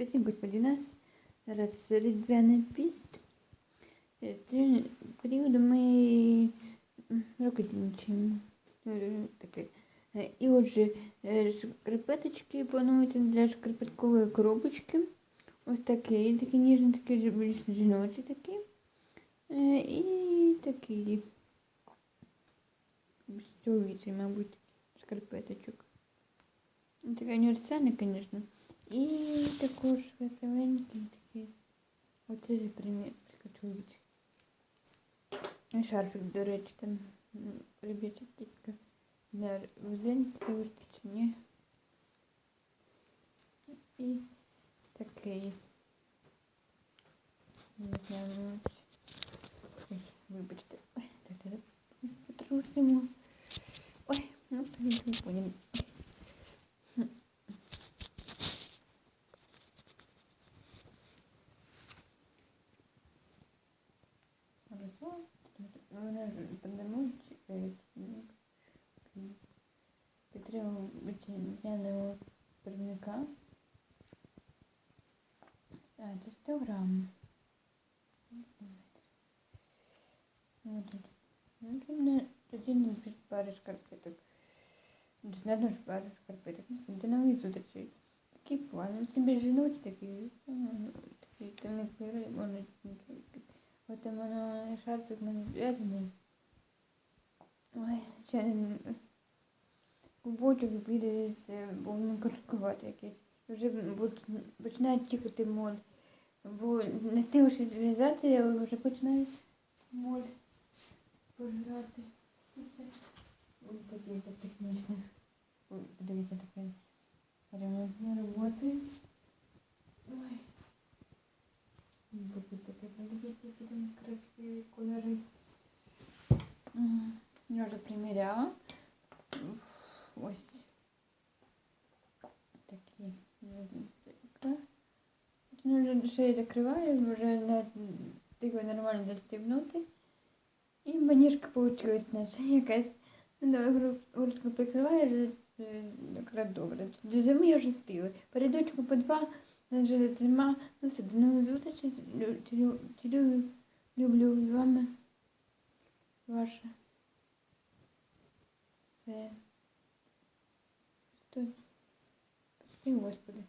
Пісня Господі нас. Зараз різдвяна піст. Цим періодом ми рукодільничаємо. Е, Таке. Е, І отже, е, шкарпеточки плануєте для шкарпеткової коробочки. Ось такі ніжні, такі ж- більш жіночі такі. Е, І більш Чоловічий, мабуть, шкарпеточок. Ну, Така універсальна, звісно. І також веселенький такий. Оце ж примір чоловічий. І шарфик, до речі, там ребяча тітка. Для взеньки вистачення. І такий. Не знаю, ну, ось. Ой, вибачте. Ой, так, так, потрусимо. Ой, ну, не понял. Ж подамуть підтримав. А, це 100 грам. Тоді не пари шкарпеток. Не одну пару шкарпеток. Ну, це нові зустрічі. Такий план. Ну, це жіночі такі. ну, Такі темні можна От там воно шарфик мене зв'язаний. Ой, ще не клубочок піде, бо він коротковатий якийсь. Вже починає тікати моль. Бо не встигши зв'язати, але вже починає моль пожирати. Ось такі технічні. Подивіться таке. Ремонтні роботи. Ой. Буде таке, подивіться, Я. Ось такі. Ну, вже шею закриваю, вже тихо нормально застібнути. І маніжка вийшла наче якась. Ну, грудку прикриваєш, е, якраз добре. До зими я вже стила. Передочку по два, вже зима. Ну все, до нової зустрічі. Лю- люблю з вами. Ваша. Тут. Спасибо, Господи.